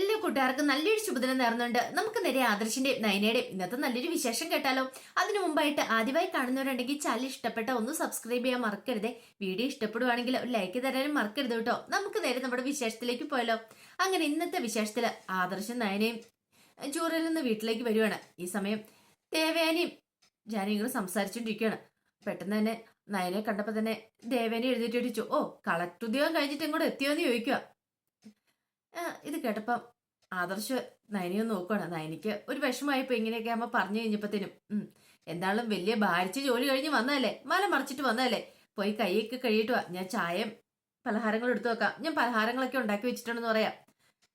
എല്ലാ കൂട്ടുകാർക്കും നല്ലൊരു ശുഭദിനം നേർന്നുണ്ട് നമുക്ക് നേരെ ആദർശിന്റെയും നയനയുടെയും ഇന്നത്തെ നല്ലൊരു വിശേഷം കേട്ടാലോ. അതിനു മുമ്പായിട്ട് ആദ്യമായി കാണുന്നവരുണ്ടെങ്കിൽ ചാനൽ ഇഷ്ടപ്പെട്ട ഒന്ന് സബ്സ്ക്രൈബ് ചെയ്യാൻ മറക്കരുത്. വീഡിയോ ഇഷ്ടപ്പെടുവാണെങ്കിൽ ഒരു ലൈക്ക് തരാനും മറക്കരുത് കേട്ടോ. നമുക്ക് നേരെ നമ്മുടെ വിശേഷത്തിലേക്ക് പോയാലോ. അങ്ങനെ ഇന്നത്തെ വിശേഷത്തിൽ ആദർശം നയനയും ചൂറിൽ നിന്ന് വീട്ടിലേക്ക് വരുവാണ്. ഈ സമയം ദേവേനയും ജാനയും സംസാരിച്ചോണ്ടിരിക്കുകയാണ്. പെട്ടെന്ന് തന്നെ നയനെ കണ്ടപ്പോ തന്നെ ദേവേനെ എഴുതിയിട്ട് ഓ കളക്ടർ ഉദ്യോഗം കഴിഞ്ഞിട്ട് ഇങ്ങോട്ട് എത്തിയോ എന്ന് ചോദിക്കുക ഇത് കേട്ടപ്പം ആദർശ് നയനിയെ നോക്കുകയാണ് നയനിക്ക് ഒരു വിഷമമായിപ്പോ ഇങ്ങനെയൊക്കെ അമ്മ പറഞ്ഞു കഴിഞ്ഞപ്പത്തേനും ഉം എന്തായാലും വലിയ ഭാരിച്ച് ജോലി കഴിഞ്ഞ് വന്നതല്ലേ? മല മറിച്ചിട്ട് വന്നതല്ലേ? പോയി കൈയൊക്കെ കഴിയിട്ട് ഞാൻ ചായയും പലഹാരങ്ങൾ എടുത്തു വെക്കാം. ഞാൻ പലഹാരങ്ങളൊക്കെ ഉണ്ടാക്കി വെച്ചിട്ടുണ്ടെന്ന് പറയാം.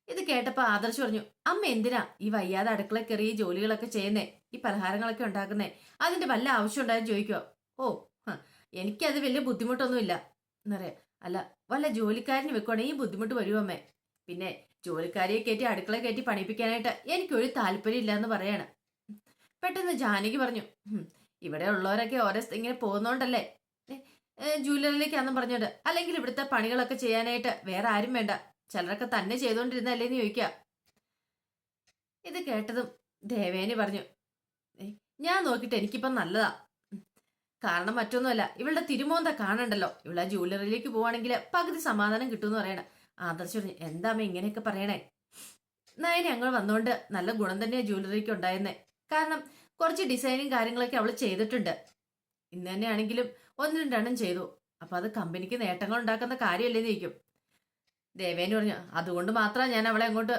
ഇത് കേട്ടപ്പോ ആദർശ് പറഞ്ഞു അമ്മ എന്തിനാ ഈ വയ്യാതെ അടുക്കള കയറി ഈ ജോലികളൊക്കെ ചെയ്യുന്നേ? ഈ പലഹാരങ്ങളൊക്കെ ഉണ്ടാക്കുന്നേ? അതിന്റെ വല്ല ആവശ്യം ഉണ്ടായെന്ന് ചോദിക്കുവോ. ഓ എനിക്കത് വലിയ ബുദ്ധിമുട്ടൊന്നുമില്ല. എന്നറിയാം. അല്ല വല്ല ജോലിക്കാരന് വെക്കുവാണെങ്കിൽ ഈ ബുദ്ധിമുട്ട് വരുമോ അമ്മേ? പിന്നെ ജോലിക്കാരിയെ കയറ്റി അടുക്കള കയറ്റി പണിപ്പിക്കാനായിട്ട് എനിക്കൊരു താല്പര്യം ഇല്ല എന്ന് പറയാണ്. പെട്ടെന്ന് ജാനകി പറഞ്ഞു ഇവിടെ ഉള്ളവരൊക്കെ ഓരോ ഇങ്ങനെ പോകുന്നോണ്ടല്ലേ? ജൂവലറിയിലേക്കാന്നും പറഞ്ഞോണ്ട് അല്ലെങ്കിൽ ഇവിടുത്തെ പണികളൊക്കെ ചെയ്യാനായിട്ട് വേറെ ആരും വേണ്ട. ചിലരൊക്കെ തന്നെ ചെയ്തുകൊണ്ടിരുന്നല്ലേന്ന് ചോദിക്കുക ഇത് കേട്ടതും ദേവേനി പറഞ്ഞു "ഏ, ഞാൻ നോക്കിയിട്ട് എനിക്കിപ്പം നല്ലതാ. കാരണം മറ്റൊന്നുമല്ല ഇവളുടെ തിരുമോന്ത കാണണ്ടല്ലോ. ഇവളെ ജൂലറിയിലേക്ക് പോവാണെങ്കിൽ പകുതി സമാധാനം കിട്ടുമെന്ന് പറയണ. ആദർശ് പറഞ്ഞു എന്താമ്മ ഇങ്ങനെയൊക്കെ പറയണേ? നയന ഞങ്ങൾ വന്നുകൊണ്ട് നല്ല ഗുണം തന്നെയാ ജ്വല്ലറിക്ക് ഉണ്ടായിരുന്നേ. കാരണം കുറച്ച് ഡിസൈനും കാര്യങ്ങളൊക്കെ അവൾ ചെയ്തിട്ടുണ്ട്. ഇന്ന് തന്നെ ആണെങ്കിലും ഒന്ന് രണ്ടെണ്ണം ചെയ്തു. അപ്പൊ അത് കമ്പനിക്ക് നേട്ടങ്ങൾ ഉണ്ടാക്കുന്ന കാര്യമല്ലേ നീക്കും ദേവേന് പറഞ്ഞു അതുകൊണ്ട് മാത്രമാണ് ഞാൻ അവളെ അങ്ങോട്ട്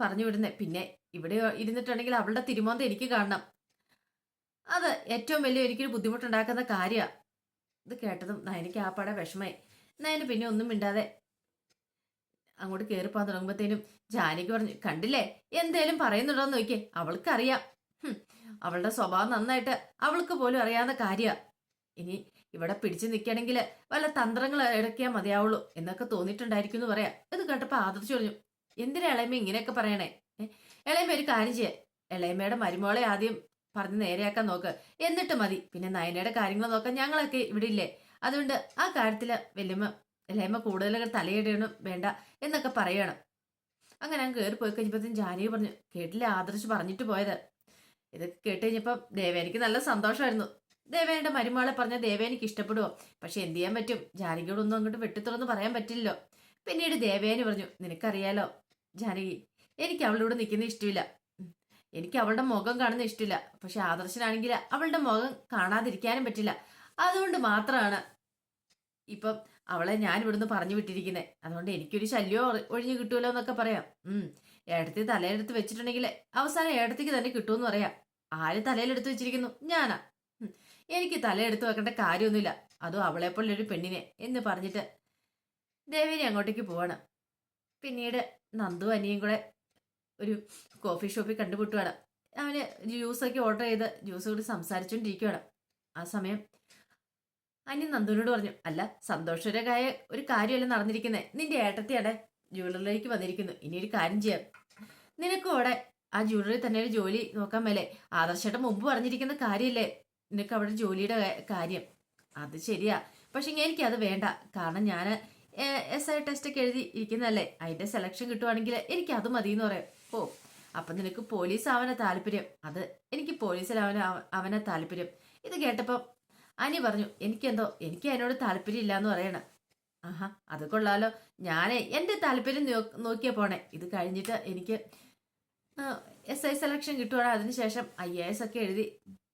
പറഞ്ഞു വിടുന്നേ. പിന്നെ ഇവിടെ ഇരുന്നിട്ടുണ്ടെങ്കിൽ അവളുടെ തിരുമോന്ത എനിക്ക് കാണണം. അത് ഏറ്റവും വലിയ എനിക്കൊരു ബുദ്ധിമുട്ടുണ്ടാക്കുന്ന കാര്യമാണ് ഇത് കേട്ടതും നയനിക്ക് ആ പാടെ വിഷമായി നയന് പിന്നെ ഒന്നും മിണ്ടാതെ അങ്ങോട്ട് കയറിപ്പോകാൻ തുടങ്ങുമ്പോഴത്തേനും ജാനകി പറഞ്ഞു കണ്ടില്ലേ? എന്തേലും പറയുന്നുണ്ടോ എന്ന് നോക്കിയേ. അവൾക്കറിയാം. അവളുടെ സ്വഭാവം നന്നായിട്ട് അവൾക്ക് പോലും അറിയാവുന്ന കാര്യ. ഇനി ഇവിടെ പിടിച്ചു നിൽക്കണമെങ്കിൽ വല്ല തന്ത്രങ്ങൾ ഇടയ്ക്കാ മതിയാവുള്ളൂ. എന്നൊക്കെ തോന്നിയിട്ടുണ്ടായിരിക്കും എന്ന് പറയാം. ഇത് കേട്ടപ്പോൾ ആദർശ് പറഞ്ഞു എന്തിനാ ഇളയമ്മ ഇങ്ങനെയൊക്കെ പറയണേ? ഇളയമ്മ ഒരു കാര്യം ചെയ്യേ. ഇളയമ്മയുടെ മരുമോളെ ആദ്യം പറഞ്ഞ് നേരെയാക്കാൻ നോക്ക്. എന്നിട്ട് മതി. പിന്നെ നയനയുടെ കാര്യങ്ങൾ നോക്കാൻ ഞങ്ങളൊക്കെ ഇവിടെ ഇല്ലേ. അതുകൊണ്ട് ആ കാര്യത്തിൽ വല്യമ്മ ഇളയമ്മ കൂടുതലൊക്കെ തലയിടണം വേണ്ട എന്നൊക്കെ പറയണം. അങ്ങനെ ഞാൻ കയറി പോയി കഴിഞ്ഞപ്പോഴത്തേക്കും ജാനകി പറഞ്ഞു കേട്ടില്ല? ആദർശ് പറഞ്ഞിട്ട് പോയത്. ഇതൊക്കെ കേട്ട് കഴിഞ്ഞപ്പം ദേവേനിക്ക് നല്ല സന്തോഷമായിരുന്നു. ദേവേനയുടെ മരുമകളെ പറഞ്ഞ ദേവേനിക്ക് ഇഷ്ടപ്പെടുവോ? പക്ഷെ എന്ത് ചെയ്യാൻ പറ്റും? ജാനകിയോടൊന്നും അങ്ങോട്ട് വെട്ടിത്തുറന്ന് പറയാൻ പറ്റില്ലല്ലോ. പിന്നീട് ദേവേനി പറഞ്ഞു നിനക്കറിയാലോ ജാനകി എനിക്ക് അവളോട് നിൽക്കുന്ന ഇഷ്ടമില്ല. എനിക്ക് അവളുടെ മുഖം കാണുന്ന ഇഷ്ടമില്ല. പക്ഷെ ആദർശനാണെങ്കിൽ അവളുടെ മുഖം കാണാതിരിക്കാനും പറ്റില്ല. അതുകൊണ്ട് മാത്രമാണ് ഇപ്പം അവളെ ഞാൻ ഇവിടുന്ന് പറഞ്ഞു വിട്ടിരിക്കുന്നത് അതുകൊണ്ട് എനിക്കൊരു ശല്യം ഒഴി- ഒഴിഞ്ഞു കിട്ടുമല്ലോ എന്നൊക്കെ പറയാം. ഉം. ഏടത്തി തലയിലെടുത്ത് വെച്ചിട്ടുണ്ടെങ്കിൽ അവസാനം ഏടത്തിക്ക് തന്നെ കിട്ടുമെന്ന് പറയാം. ആര് തലയിലെടുത്ത് വെച്ചിരിക്കുന്നു? ഞാനാ. എനിക്ക് തലയെടുത്ത് വെക്കേണ്ട കാര്യമൊന്നുമില്ല. അതും അവളെപ്പോലുള്ള ഒരു പെണ്ണിനെ എന്ന് പറഞ്ഞിട്ട് ദേവേനി അങ്ങോട്ടേക്ക് പോവാണ്. പിന്നീട് നന്ദു അനിയും കൂടെ ഒരു കോഫി ഷോപ്പിൽ കണ്ടുമുട്ടുകയാണ് അവന് ജ്യൂസൊക്കെ ഓർഡർ ചെയ്ത് ജ്യൂസ് കൂടി സംസാരിച്ചുകൊണ്ടിരിക്കുകയാണ് ആ സമയം അനി നന്ദുവിനോട് പറഞ്ഞു അല്ല സന്തോഷകരമായ ഒരു കാര്യമല്ല നടന്നിരിക്കുന്നത് നിന്റെ ഏട്ടത്തിയുടെ ജ്വല്ലറിയിലേക്ക് വന്നിരിക്കുന്നു. ഇനി ഒരു കാര്യം ചെയ്യാം. നിനക്കും അവിടെ ആ ജ്വല്ലറി തന്നെ ഒരു ജോലി നോക്കാൻ മേലെ. ആദർശയുടെ മുമ്പ് പറഞ്ഞിരിക്കുന്ന കാര്യമല്ലേ നിനക്ക് അവിടെ ജോലിയുടെ കാര്യം. അത് ശരിയാ. പക്ഷെ എനിക്ക് അത് വേണ്ട. കാരണം ഞാൻ എസ് ഐ ടെസ്റ്റ് ഒക്കെ എഴുതി ഇരിക്കുന്നതല്ലേ. അതിന്റെ സെലക്ഷൻ കിട്ടുവാണെങ്കിൽ എനിക്ക് അത് മതി എന്ന് പറയാം. ഓ അപ്പൊ നിനക്ക് പോലീസ് ആവാനാ താല്പര്യം. അത് എനിക്ക് പോലീസിലാവാൻ അവനെ താല്പര്യം. ഇത് കേട്ടപ്പം അനി പറഞ്ഞു എനിക്കെന്തോ എനിക്ക് അതിനോട് താല്പര്യം ഇല്ലാന്ന് പറയണം. ആഹാ അത് കൊള്ളാലോ. ഞാനേ എന്റെ താല്പര്യം നോക്കിയാ പോണേ. ഇത് കഴിഞ്ഞിട്ട് എനിക്ക് എസ് ഐ സെലക്ഷൻ കിട്ടുവാണ്. അതിനുശേഷം ഐ എ എസ് ഒക്കെ എഴുതി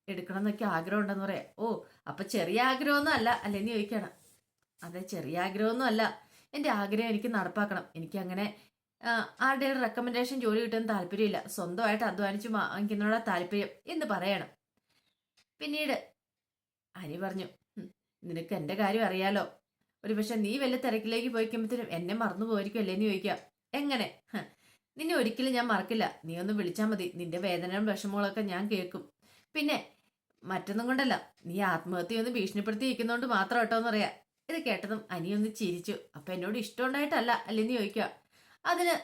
എടുക്കണം എന്നൊക്കെ ആഗ്രഹം ഉണ്ടെന്ന് പറയാം. ഓ അപ്പൊ ചെറിയ ആഗ്രഹമൊന്നും അല്ല അല്ലെന്ന് ചോദിക്കണം. അതെ ചെറിയ ആഗ്രഹമൊന്നും അല്ല. എന്റെ ആഗ്രഹം എനിക്ക് നടപ്പാക്കണം. എനിക്ക് അങ്ങനെ ആരുടെയും റെക്കമെൻഡേഷൻ ജോലി കിട്ടാൻ താല്പര്യമില്ല. സ്വന്തമായിട്ട് അധ്വാനിച്ച് വാങ്ങിക്കുന്നതിനോടാ താല്പര്യം എന്ന് പറയണം. പിന്നീട് അനി പറഞ്ഞു നിനക്ക് എന്റെ കാര്യം അറിയാലോ. ഒരു പക്ഷെ നീ വല്ല തിരക്കിലേക്ക് പോയിക്കുമ്പോഴത്തേനും എന്നെ മറന്നു പോയിരിക്കും അല്ലേന്ന് ചോദിക്കാം. എങ്ങനെ? നിന്നെ ഒരിക്കലും ഞാൻ മറക്കില്ല. നീ ഒന്ന് വിളിച്ചാൽ മതി. നിന്റെ വേദനയും വിഷമങ്ങളൊക്കെ ഞാൻ കേൾക്കും. പിന്നെ മറ്റൊന്നും കൊണ്ടല്ല. നീ ആത്മഹത്യ ഒന്ന് ഭീഷണിപ്പെടുത്തി ഇരിക്കുന്നോണ്ട് മാത്രം കേട്ടോ എന്ന് പറയാ ഇത് കേട്ടതും അനിയൊന്ന് ചിരിച്ചു. അപ്പൊ എന്നോട് ഇഷ്ടമുണ്ടായിട്ടല്ല അല്ലെന്ന് ചോദിക്കുക. അതിന്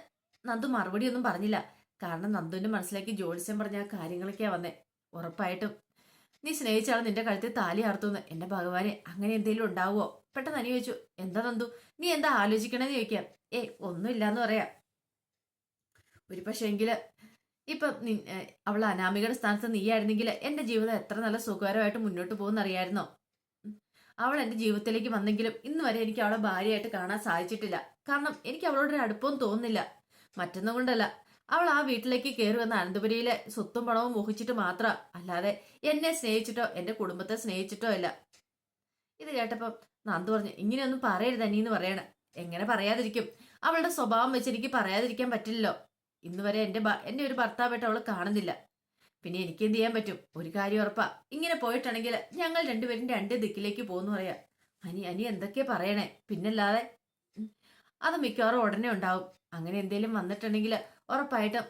നന്ദു മറുപടി ഒന്നും പറഞ്ഞില്ല. കാരണം നന്ദുവിന്റെ മനസ്സിലേക്ക് ജോത്സ്യം പറഞ്ഞ ആ കാര്യങ്ങളൊക്കെയാ വന്നേ. ഉറപ്പായിട്ടും നീ സ്നേഹിച്ചാണ് നിന്റെ കഴുത്തിൽ താലി ആർത്തുന്നു എന്റെ ഭഗവാനെ അങ്ങനെ എന്തെങ്കിലും ഉണ്ടാവുമോ പെട്ടെന്ന് അനി ചോദിച്ചു എന്താ നന്ദു? നീ എന്താ ആലോചിക്കണേന്ന് ചോദിക്കാം? ഏ ഒന്നുമില്ലാന്ന് പറയാം. ഒരു പക്ഷേങ്കിൽ ഇപ്പം നി- ഏ, അവൾ അനാമികയുടെ സ്ഥാനത്ത് നീയായിരുന്നെങ്കിൽ എന്റെ ജീവിതം എത്ര നല്ല സുഖകരമായിട്ട് മുന്നോട്ട് പോകുന്ന അറിയായിരുന്നോ. അവൾ എന്റെ ജീവിതത്തിലേക്ക് വന്നെങ്കിലും ഇന്ന് വരെ എനിക്ക് അവളെ ഭാര്യയായിട്ട് കാണാൻ സാധിച്ചിട്ടില്ല. കാരണം എനിക്ക് അവളോടൊരു അടുപ്പവും തോന്നുന്നില്ല. മറ്റൊന്നും കൊണ്ടല്ല. അവൾ ആ വീട്ടിലേക്ക് കയറി വന്ന അനന്തപുരിയിലെ സ്വത്തും പണവും മോഹിച്ചിട്ട് മാത്രം അല്ലാതെ എന്നെ സ്നേഹിച്ചിട്ടോ എന്റെ കുടുംബത്തെ സ്നേഹിച്ചിട്ടോ അല്ല. ഇത് കേട്ടപ്പം നന്ദു പറഞ്ഞു ഇങ്ങനെയൊന്നും പറയരുത് അനീന്ന് പറയണ. എങ്ങനെ പറയാതിരിക്കും? അവളുടെ സ്വഭാവം വെച്ച് എനിക്ക് പറയാതിരിക്കാൻ പറ്റില്ലല്ലോ. ഇന്ന് വരെ എന്റെ എന്റെ ഒരു ഭർത്താവായിട്ട് അവൾ കാണുന്നില്ല. പിന്നെ എനിക്ക് എന്ത് ചെയ്യാൻ പറ്റും? ഒരു കാര്യം ഉറപ്പാ. ഇങ്ങനെ പോയിട്ടാണെങ്കിൽ ഞങ്ങൾ രണ്ടുപേരും രണ്ട് ദിക്കിലേക്ക് പോകുന്നു പറയാ. അനി അനി എന്തൊക്കെയാ പറയണേ? പിന്നല്ലാതെ അത് മിക്കവാറും ഉടനെ ഉണ്ടാവും. അങ്ങനെ എന്തേലും വന്നിട്ടുണ്ടെങ്കിൽ ഉറപ്പായിട്ടും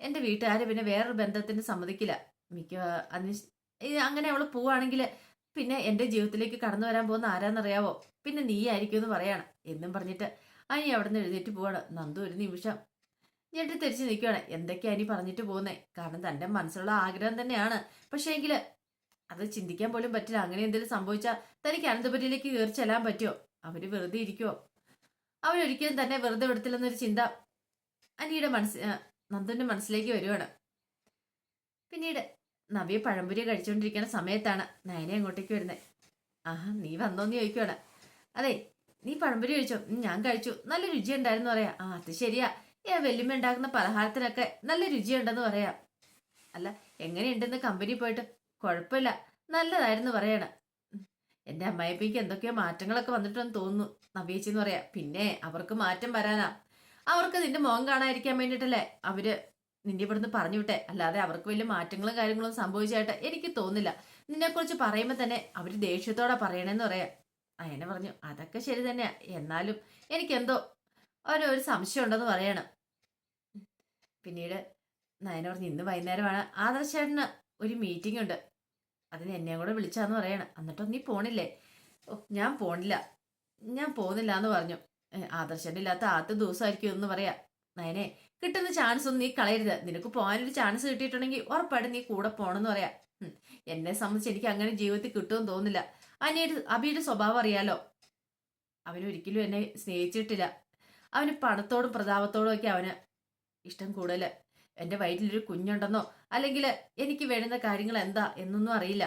എന്റെ വീട്ടുകാർ പിന്നെ വേറൊരു ബന്ധത്തിന് സമ്മതിക്കില്ല. മിക്ക അതിന് അങ്ങനെ അവൾ പോവാണെങ്കിൽ പിന്നെ എന്റെ ജീവിതത്തിലേക്ക് കടന്നു വരാൻ പോകുന്ന ആരാന്നറിയാവോ? പിന്നെ നീ ആയിരിക്കും എന്ന് പറയാണ്. എന്നും പറഞ്ഞിട്ട് അനി അവിടെ നിന്ന് എഴുന്നേറ്റ് പോവാണ്. നന്ദു ഒരു നിമിഷം ഞെട്ടി തിരിച്ച് നിൽക്കുകയാണ് എന്തൊക്കെയാണ് അനി പറഞ്ഞിട്ട് പോകുന്നേ? കാരണം തന്റെ മനസ്സിലുള്ള ആഗ്രഹം തന്നെയാണ്. പക്ഷേ എങ്കിൽ അത് ചിന്തിക്കാൻ പോലും പറ്റില്ല. അങ്ങനെ എന്തെങ്കിലും സംഭവിച്ചാൽ തനിക്ക് അനന്തപുരിയിലേക്ക് കയറി ചെല്ലാൻ പറ്റുമോ അവർ വെറുതെ ഇരിക്കുമോ അവരൊരിക്കലും തന്നെ വെറുതെ വിടത്തില്ലെന്നൊരു ചിന്ത അനിയുടെ മനസ്സ് നന്ദുവിന്റെ മനസ്സിലേക്ക് വരുവാണ്. പിന്നീട് നവിയെ പഴംപുരി കഴിച്ചുകൊണ്ടിരിക്കുന്ന സമയത്താണ് നയനെ അങ്ങോട്ടേക്ക് വരുന്നത് ആഹാ നീ വന്നോന്ന് ചോദിക്കുവാണ്. അതെ നീ പഴംപുരി കഴിച്ചോ? ഞാൻ കഴിച്ചു. നല്ല രുചി ഉണ്ടായിരുന്നു പറയാ. ആ അത് ശരിയാ. ഏ വെല്ലുമ്മ ഉണ്ടാക്കുന്ന പലഹാരത്തിനൊക്കെ നല്ല രുചിയുണ്ടെന്ന് പറയാം. അല്ല എങ്ങനെയുണ്ടെന്ന് കമ്പനി പോയിട്ട്? കുഴപ്പമില്ല. നല്ലതായിരുന്നു പറയണ. ഉം, അമ്മായിപ്പയ്ക്ക് എന്തൊക്കെയോ മാറ്റങ്ങളൊക്കെ വന്നിട്ടെന്ന് തോന്നുന്നു. നവ്യേച്ചി എന്ന് പറയാ പിന്നെ അവർക്ക് മാറ്റം വരാനാ. അവർക്ക് നിന്റെ മുഖം കാണാതിരിക്കാൻ വേണ്ടിയിട്ടല്ലേ അവർ നിന്റെ ഇവിടുന്ന് പറഞ്ഞു വിട്ടെ അല്ലാതെ അവർക്ക് വലിയ മാറ്റങ്ങളും കാര്യങ്ങളും സംഭവിച്ചായിട്ട് എനിക്ക് തോന്നില്ല നിന്നെക്കുറിച്ച് പറയുമ്പോൾ തന്നെ അവർ ദേഷ്യത്തോടെ പറയണമെന്ന് പറയാം. അയനെ പറഞ്ഞു അതൊക്കെ ശരി തന്നെയാ. എന്നാലും എനിക്കെന്തോ അവന് ഒരു സംശയം ഉണ്ടെന്ന് പറയണം. പിന്നീട് നയന പറഞ്ഞു ഇന്ന് വൈകുന്നേരമാണ്. ആദർശേട്ടന് ഒരു മീറ്റിംഗ് ഉണ്ട്. അതിന് എന്നെയും കൂടെ വിളിച്ചാന്ന് പറയണം. എന്നിട്ടോ നീ പോണില്ലേ? ഓ ഞാൻ പോണില്ല. ഞാൻ പോകുന്നില്ല എന്ന് പറഞ്ഞു. "ഏ, ആദർശന്റെ ഇല്ലാത്ത ആദ്യത്തെ ദിവസമായിരിക്കും എന്ന് പറയാ. നയനെ കിട്ടുന്ന ചാൻസ് ഒന്നും നീ കളയരുത്. നിനക്ക് പോകാനൊരു ചാൻസ് കിട്ടിയിട്ടുണ്ടെങ്കിൽ ഉറപ്പായിട്ട് നീ കൂടെ പോകണമെന്ന് പറയാ. എന്നെ സംബന്ധിച്ച് എനിക്ക് അങ്ങനെ ജീവിതത്തിൽ കിട്ടുമെന്ന് തോന്നുന്നില്ല. അനിയുടെ അബിയുടെ സ്വഭാവം അറിയാലോ? അവനൊരിക്കലും എന്നെ സ്നേഹിച്ചിട്ടില്ല. അവന് പണത്തോടും പ്രതാപത്തോടും ഒക്കെ അവന് ഇഷ്ടം കൂടുതൽ എന്റെ വയറ്റിലൊരു കുഞ്ഞുണ്ടെന്നോ? അല്ലെങ്കിൽ എനിക്ക് വേണ്ടുന്ന കാര്യങ്ങൾ എന്താ എന്നൊന്നും അറിയില്ല.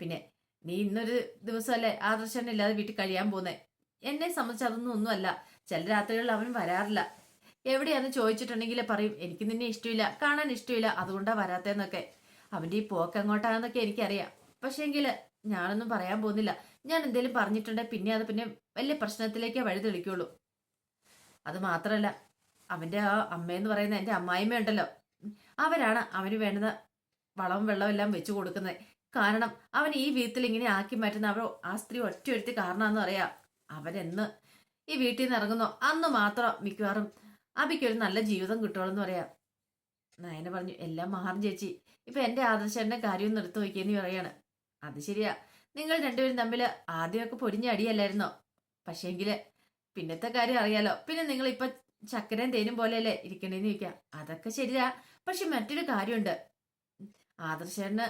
പിന്നെ നീ ഇന്നൊരു ദിവസമല്ലേ ആദർശൻ ഇല്ലാതെ വീട്ടിൽ കഴിയാൻ പോന്നേ? എന്നെ സംബന്ധിച്ച് അതൊന്നും ഒന്നുമല്ല. ചില രാത്രികളിൽ അവൻ വരാറില്ല. എവിടെയാന്ന് ചോദിച്ചിട്ടുണ്ടെങ്കിൽ പറയും എനിക്ക് നിന്നെ ഇഷ്ടമില്ല കാണാൻ ഇഷ്ടമില്ല അതുകൊണ്ടാ വരാത്തേന്നൊക്കെ. അവന്റെ ഈ പോക്ക് എങ്ങോട്ടാണെന്നൊക്കെ എനിക്കറിയാം. പക്ഷേങ്കിൽ ഞാനൊന്നും പറയാൻ പോകുന്നില്ല. ഞാൻ എന്തേലും പറഞ്ഞിട്ടുണ്ടെങ്കിൽ പിന്നെ അത് പിന്നെ വലിയ പ്രശ്നത്തിലേക്കേ വഴി തെളിക്കുള്ളൂ. അത് മാത്രമല്ല അവന്റെ ആ അമ്മയെന്ന് പറയുന്ന എന്റെ അമ്മായിമ്മ ഉണ്ടല്ലോ അവരാണ് അവന് വേണ്ടുന്ന വളവും വെള്ളവും എല്ലാം വെച്ചു കൊടുക്കുന്നത്. കാരണം അവൻ ഈ വീട്ടിൽ ഇങ്ങനെ ആക്കി മാറ്റുന്ന അവർ ആ സ്ത്രീ ഒറ്റ ഒരുത്തി കാരണമെന്ന് പറയാം അവരെന്ന് ഈ വീട്ടിൽ നിന്ന് ഇറങ്ങുന്നോ. അന്ന് മാത്രം മിക്കവാറും അബിക്കൊരു നല്ല ജീവിതം കിട്ടുള്ളൂ പറയാം. നയന പറഞ്ഞു എല്ലാം മാറും ചേച്ചി. ഇപ്പൊ എന്റെ ആദർശന്റെ കാര്യം നിർത്തി വയ്ക്കുകയെന്ന് പറയാണ്. അത് ശരിയാ. നിങ്ങൾ രണ്ടുപേരും തമ്മിൽ ആദ്യമൊക്കെ പൊരിഞ്ഞ അടിയല്ലായിരുന്നോ? പക്ഷേങ്കിൽ പിന്നത്തെ കാര്യം അറിയാലോ. പിന്നെ നിങ്ങൾ ഇപ്പൊ ചക്കരയും തേനും പോലെയല്ലേ ഇരിക്കണേന്ന് ചോദിക്കാം. അതൊക്കെ ശരിയാ. പക്ഷെ മറ്റൊരു കാര്യമുണ്ട് ആദർശന്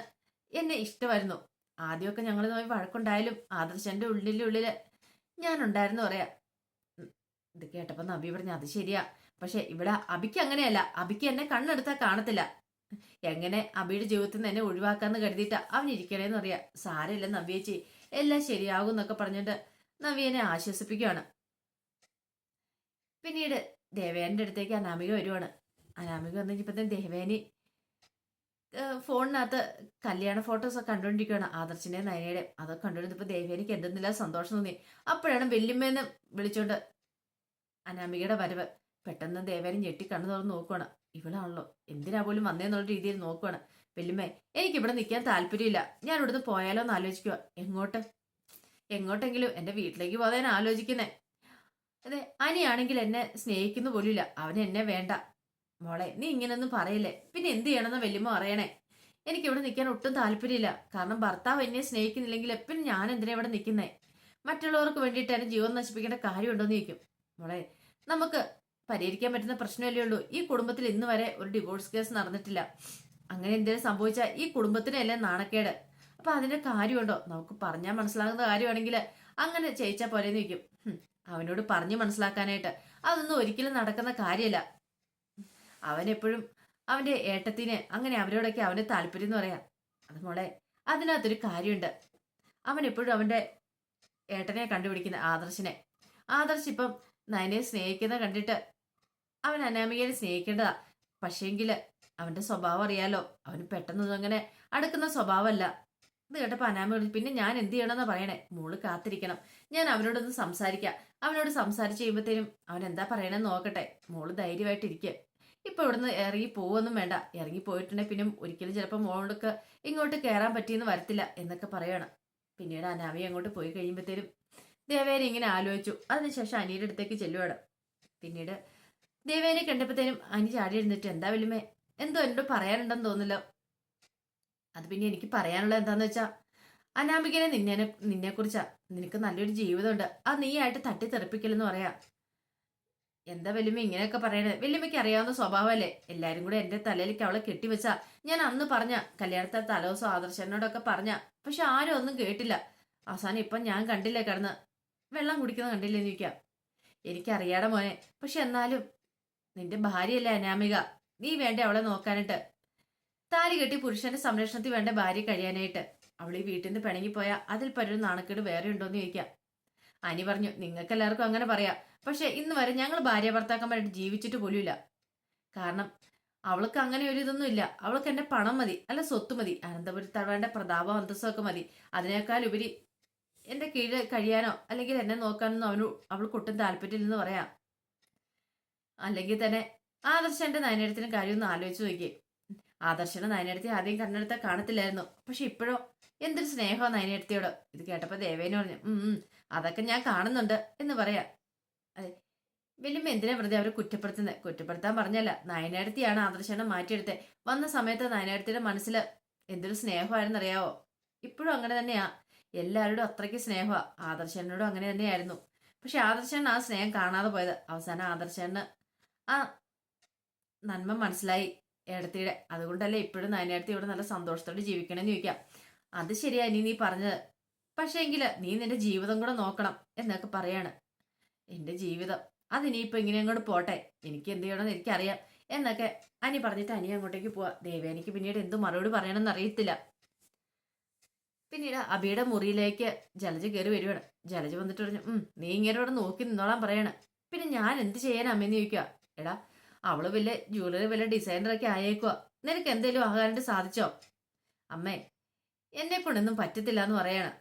എന്നെ ഇഷ്ടമായിരുന്നു. ആദ്യമൊക്കെ ഞങ്ങൾ തമ്മിൽ വഴക്കുണ്ടായാലും ആദർശന്റെ ഉള്ളിലുള്ളിൽ ഞാനുണ്ടായിരുന്നു പറയാ. ഇത് കേട്ടപ്പോ നബി പറഞ്ഞു അത് ശരിയാ. പക്ഷെ ഇവിടെ അബിക്ക് അങ്ങനെയല്ല. അബിക്ക് എന്നെ കണ്ണെടുത്താൽ കാണത്തില്ല. എങ്ങനെ അബിയുടെ ജീവിതത്തിൽ നിന്ന് എന്നെ ഒഴിവാക്കാന്ന് കരുതിയിട്ട് അവൻ ഇരിക്കണേന്ന് പറയാ. സാരമില്ല നവ്യേച്ചി എല്ലാം ശരിയാകും എന്നൊക്കെ പറഞ്ഞിട്ട് നവ്യനെ ആശ്വസിപ്പിക്കുകയാണ് പിന്നീട് ദേവേന്റെ അടുത്തേക്ക് അനാമിക വരുവാണ്. അനാമിക വന്നു കഴിഞ്ഞപ്പോൾ ദേവേനി ഫോണിനകത്ത് കല്യാണ ഫോട്ടോസ് ഒക്കെ കണ്ടുകൊണ്ടിരിക്കുകയാണ് ആദർശിന്റെ നയനയുടെ അതൊക്കെ കണ്ടുകൊണ്ടിപ്പോൾ ദേവേനിക്ക് എന്തെന്നില്ല സന്തോഷം തോന്നി. അപ്പോഴാണ് വെല്ലുമ്മേന്ന് വിളിച്ചോണ്ട് അനാമികയുടെ വരവ്. പെട്ടെന്ന് ദേവേനെ ഞെട്ടി കണ്ണു തുറന്ന് നോക്കുവാണ്. ഇവളാണല്ലോ എന്തിനാ പോലും വന്നേന്നുള്ള രീതിയിൽ നോക്കുവാണ്. വെല്ലുമ്മേ എനിക്ക് ഇവിടെ നിൽക്കാൻ താല്പര്യമില്ല. ഞാൻ ഇവിടുന്ന് പോയാലോ എന്ന് ആലോചിക്കുക എങ്ങോട്ട്? എങ്ങോട്ടെങ്കിലും എന്റെ വീട്ടിലേക്ക് പോകാൻ ആലോചിക്കുന്നേ. അതെ അനിയാണെങ്കിൽ എന്നെ സ്നേഹിക്കുന്നു പോലില്ല അവൻ എന്നെ വേണ്ട. മോളെ നീ ഇങ്ങനൊന്നും പറയില്ലേ? പിന്നെ എന്ത് ചെയ്യണമെന്ന് വല്യമ്മ പറയണേ? എനിക്ക് ഇവിടെ നിൽക്കാൻ ഒട്ടും താല്പര്യമില്ല. കാരണം ഭർത്താവ് എന്നെ സ്നേഹിക്കുന്നില്ലെങ്കിൽ പിന്നെ ഞാൻ എന്തിനാ ഇവിടെ നിൽക്കുന്നേ? മറ്റുള്ളവർക്ക് വേണ്ടിയിട്ട് എന്നെ ജീവൻ നശിപ്പിക്കേണ്ട കാര്യമുണ്ടോന്ന് ചോദിക്കും. മോളെ നമുക്ക് പരിഹരിക്കാൻ പറ്റുന്ന പ്രശ്നമല്ലേ ഉള്ളൂ. ഈ കുടുംബത്തിൽ ഇന്ന് വരെ ഒരു ഡിവോഴ്സ് കേസ് നടന്നിട്ടില്ല. അങ്ങനെ എന്തെങ്കിലും സംഭവിച്ചാൽ ഈ കുടുംബത്തിനല്ലേ നാണക്കേട്. അപ്പൊ അതിന്റെ കാര്യമുണ്ടോ? നമുക്ക് പറഞ്ഞാൽ മനസ്സിലാകുന്ന കാര്യമാണെങ്കിൽ അങ്ങനെ ചെയ്യിച്ചാൽ പോരെന്ന് ചോദിക്കും. അവനോട് പറഞ്ഞു മനസ്സിലാക്കാനായിട്ട്. അതൊന്നും ഒരിക്കലും നടക്കുന്ന കാര്യമല്ല. അവനെപ്പോഴും അവന്റെ ഏട്ടത്തിന് അങ്ങനെ അവരോടൊക്കെ അവന്റെ താല്പര്യം എന്ന് പറയാം. അത് മോളെ അതിനകത്തൊരു കാര്യമുണ്ട്. അവൻ എപ്പോഴും അവന്റെ ഏട്ടനെ കണ്ടുപിടിക്കുന്ന ആദർശിനെ. ആദർശ് ഇപ്പം നയനെ സ്നേഹിക്കുന്ന കണ്ടിട്ട് അവൻ അനാമികയെ സ്നേഹിക്കേണ്ടതാ. പക്ഷേങ്കിൽ അവന്റെ സ്വഭാവം അറിയാലോ. അവന് പെട്ടെന്നൊന്നും അങ്ങനെ അടുക്കുന്ന സ്വഭാവമല്ല. ഇത് കേട്ടപ്പോ അനാമ വിളിച്ചു പിന്നെ ഞാൻ എന്ത് ചെയ്യണമെന്നാ പറയണേ? മോൾ കാത്തിരിക്കണം. ഞാൻ അവനോടൊന്ന് സംസാരിക്കാം. അവനോട് സംസാരിച്ച് കഴിയുമ്പോഴത്തേനും അവൻ എന്താ പറയണെന്ന് നോക്കട്ടെ. മോൾ ധൈര്യമായിട്ടിരിക്കുക ഇപ്പൊ ഇവിടുന്ന് ഇറങ്ങി പോവൊന്നും വേണ്ട. ഇറങ്ങി പോയിട്ടുണ്ടെങ്കിൽ പിന്നെ ഒരിക്കലും ചിലപ്പോൾ മോളൊക്കെ ഇങ്ങോട്ട് കയറാൻ പറ്റിയെന്ന് വരത്തില്ല എന്നൊക്കെ പറയണം. പിന്നീട് അനാമി അങ്ങോട്ട് പോയി കഴിയുമ്പോഴത്തേനും ദേവേനെ ഇങ്ങനെ ആലോചിച്ചു. അതിനുശേഷം അനിയുടെ അടുത്തേക്ക് ചെല്ലുവാണ്. പിന്നീട് ദേവേനെ കണ്ടപ്പോഴത്തേനും അനി ചാടി എഴുന്നിട്ട് എന്താ വലുമേ എന്തോ എന്നോട് പറയാനുണ്ടെന്ന് തോന്നില്ല അത് പിന്നെ എനിക്ക് പറയാനുള്ളത് എന്താന്ന് വെച്ചാ അനാമികനെ നിന്നെ നിന്നെ കുറിച്ചാ നിനക്ക് നല്ലൊരു ജീവിതമുണ്ട്. അത് നീയായിട്ട് തട്ടി തെറിപ്പിക്കലെന്ന് പറയാ. എന്താ വല്യമ്മ ഇങ്ങനെയൊക്കെ പറയണത് വല്യമ്മയ്ക്ക് അറിയാവുന്ന സ്വഭാവമല്ലേ എല്ലാരും കൂടെ എന്റെ തലയിലേക്ക് അവളെ കെട്ടിവെച്ചാ ഞാൻ അന്ന് പറഞ്ഞ കല്യാണത്തെ തലേദിവസം ആദർശനോടൊക്കെ പറഞ്ഞ പക്ഷെ ആരും ഒന്നും കേട്ടില്ല. അവസാനം ഇപ്പം ഞാൻ കണ്ടില്ലേ കിടന്ന്? വെള്ളം കുടിക്കുന്ന കണ്ടില്ലേ ചോദിക്കാം. എനിക്കറിയാടെ മോനെ പക്ഷെ എന്നാലും നിന്റെ ഭാര്യയല്ലേ അനാമിക. നീ വേണ്ട അവളെ നോക്കാനായിട്ട്. താലി കെട്ടി പുരുഷന്റെ സംരക്ഷണത്തിൽ വേണ്ട ഭാര്യ കഴിയാനായിട്ട്. അവൾ ഈ വീട്ടിൽ നിന്ന് പിണങ്ങിപ്പോയാൽ അതിൽ പരൊരു നാണക്കേട് വേറെ ഉണ്ടോന്ന് ചോദിക്കാം. അനി പറഞ്ഞു നിങ്ങൾക്ക് എല്ലാവർക്കും അങ്ങനെ പറയാം. പക്ഷെ ഇന്ന് വരെ ഞങ്ങൾ ഭാര്യ ഭർത്താക്കന്മാരായിട്ട് ജീവിച്ചിട്ട് പോലുമില്ല. കാരണം അവൾക്ക് അങ്ങനെ ഒരു ഇതൊന്നും ഇല്ല. അവൾക്ക് എന്റെ പണം മതി അല്ല സ്വത്ത് മതി. അനന്തപുരത്ത് വേണ്ട പ്രതാപം അന്തസ്സമൊക്കെ മതി. അതിനേക്കാൾ ഉപരി എന്റെ കീഴ് കഴിയാനോ അല്ലെങ്കിൽ എന്നെ നോക്കാനൊന്നും അവന് അവൾക്ക് ഒട്ടും താല്പര്യമില്ലെന്ന് പറയാം. അല്ലെങ്കിൽ തന്നെ ആദർശ ആദർശന്റെ നയനടത്തിന് കാര്യമൊന്ന് ആലോചിച്ച് നോക്കിയേ. ആദർശന്റെ നയനടത്തി ആദ്യം കണ്ണെടുത്താൽ കാണത്തില്ലായിരുന്നു. പക്ഷെ ഇപ്പോഴോ? എന്തൊരു സ്നേഹമാണ് നയനടത്തിയോട്. ഇത് കേട്ടപ്പോൾ ദേവേനു പറഞ്ഞു ഉം അതൊക്കെ ഞാൻ കാണുന്നുണ്ട് എന്ന് പറയാ. അതെ. വലിയ എന്തിനാ വെറുതെ അവരെ കുറ്റപ്പെടുത്തുന്നത് കുറ്റപ്പെടുത്താൻ പറഞ്ഞല്ല. നയനടത്തിയാണ് ആദർശനെ മാറ്റിയെടുത്തത് വന്ന സമയത്ത് നയനടത്തിയുടെ മനസ്സിൽ എന്തൊരു സ്നേഹമായിരുന്നു അറിയാവോ? ഇപ്പോഴും അങ്ങനെ തന്നെയാ. എല്ലാവരോടും അത്രയ്ക്ക് സ്നേഹമാണ് ആദർശനോടും അങ്ങനെ തന്നെയായിരുന്നു. പക്ഷെ ആദർശൻ ആ സ്നേഹം കാണാതെ പോയത്. അവസാനം ആദർശന് ആ നന്മ മനസ്സിലായി. ഏടത്തിയുടെ. അതുകൊണ്ടല്ലേ ഇപ്പോഴും നയനേടത്തി ഇവിടെ നല്ല സന്തോഷത്തോടെ ജീവിക്കണമെന്ന് ചോദിക്കാം. അത് ശരിയാ ഇനി നീ പറഞ്ഞത്. പക്ഷേ എങ്കിൽ നീ നിന്റെ ജീവിതം കൂടെ നോക്കണം എന്നൊക്കെ പറയാണ്. എന്റെ ജീവിതം അതിനിയിപ്പോൾ ഇങ്ങനെ അങ്ങോട്ട് പോട്ടെ. എനിക്ക് എന്ത് ചെയ്യണമെന്ന് എനിക്കറിയാം എന്നൊക്കെ അനി പറഞ്ഞിട്ട് അനി അങ്ങോട്ടേക്ക് പോവാ. ദേവേനിക്ക് പിന്നീട് എന്ത് മറുപടി പറയണമെന്ന് അറിയത്തില്ല. പിന്നീട് അബിയുടെ മുറിയിലേക്ക് ജലജ കയറി വരുവാണ്. ജലജ വന്നിട്ട് പറഞ്ഞു നീ ഇങ്ങനെ ഇവിടെ നോക്കി നിന്നോളാൻ പറയാണ്. പിന്നെ ഞാൻ എന്ത് ചെയ്യാൻ അമ്മയെന്ന് ചോദിക്കുക എടാ അവൾ വല്ല ജ്വല്ലറി വല്ല ഡിസൈനറൊക്കെ ആയേക്കുക നിനക്ക് എന്തെങ്കിലും ആകാനായിട്ട് സാധിച്ചോ? അമ്മേ എന്നെ കൊണ്ടൊന്നും പറ്റത്തില്ല എന്ന് പറയാണ്.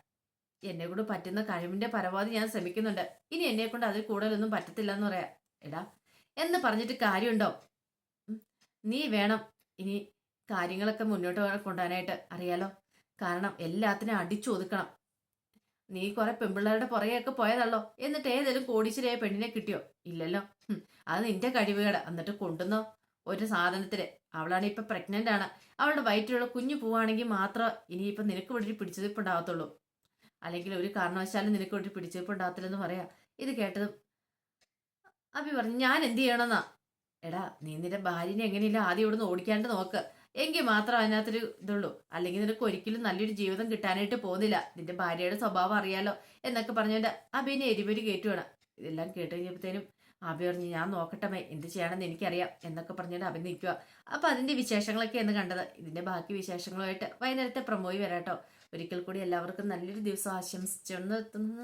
എന്നെ കൊണ്ട് പറ്റുന്ന കഴിവിന്റെ പരമാവധി ഞാൻ ശ്രമിക്കുന്നുണ്ട്. ഇനി എന്നെ കൊണ്ട് അതിൽ കൂടുതലൊന്നും പറ്റത്തില്ല എന്ന് പറയാ. എടാ എന്ന് പറഞ്ഞിട്ട് കാര്യമുണ്ടോ? നീ വേണം ഇനി കാര്യങ്ങളൊക്കെ മുന്നോട്ട് കൊണ്ടുപോകാനായിട്ട് അറിയാലോ? കാരണം എല്ലാത്തിനും അടിച്ചു ഒതുക്കണം നീ കുറെ പെമ്പിള്ളേരുടെ പുറകെയൊക്കെ പോയതല്ലോ. എന്നിട്ട് ഏതെങ്കിലും കോടീശ്വരിയായ പെണ്ണിനെ കിട്ടിയോ? ഇല്ലല്ലോ. അത് നിന്റെ കഴിവുകേട്. എന്നിട്ട് കൊണ്ടുവന്നോ ഒരു സാധനത്തിന് അവളാണ് ഇപ്പൊ പ്രഗ്നന്റ് ആണ്. അവളുടെ വയറ്റിലുള്ള കുഞ്ഞു പോവാണെങ്കിൽ മാത്രം ഇനിയിപ്പൊ നിനക്ക് വിടരി പിടിച്ചതിപ്പ് ഉണ്ടാകത്തുള്ളൂ. അല്ലെങ്കിൽ ഒരു കാരണവശാലും നിനക്ക് വിടരി പിടിച്ചതിപ്പ് ഉണ്ടാകത്തില്ലെന്ന് പറയാ. ഇത് കേട്ടത് അഭി പറഞ്ഞു ഞാൻ എന്ത് ചെയ്യണമെന്നാ? എടാ നീ നിന്റെ ഭാര്യനെ എങ്ങനെയില്ല ആദ്യം ഇവിടുന്ന് ഓടിക്കാണ്ട് നോക്ക്. എങ്കിൽ മാത്രം അതിനകത്തൊരു ഇതുള്ളൂ. അല്ലെങ്കിൽ നിനക്ക് ഒരിക്കലും നല്ലൊരു ജീവിതം കിട്ടാനായിട്ട് പോകുന്നില്ല. നിന്റെ ഭാര്യയുടെ സ്വഭാവം അറിയാലോ എന്നൊക്കെ പറഞ്ഞുകൊണ്ട് അഭിനെ എരിപൊരി കയറ്റുവാണ്. ഇതെല്ലാം കേട്ട് കഴിഞ്ഞപ്പോഴത്തേനും അഭി പറഞ്ഞു ഞാൻ നോക്കട്ടമേ എന്ത് ചെയ്യണമെന്ന് എനിക്കറിയാം എന്നൊക്കെ പറഞ്ഞുകൊണ്ട് അഭി നിൽക്കുക അപ്പൊ അതിന്റെ എന്ന് കണ്ടത്. ഇതിന്റെ ബാക്കി വിശേഷങ്ങളുമായിട്ട് വൈകുന്നേരത്തെ പ്രമോയി വരാട്ടോ. ഒരിക്കൽ കൂടി എല്ലാവർക്കും നല്ലൊരു ദിവസം ആശംസിച്ചു എത്തുന്നു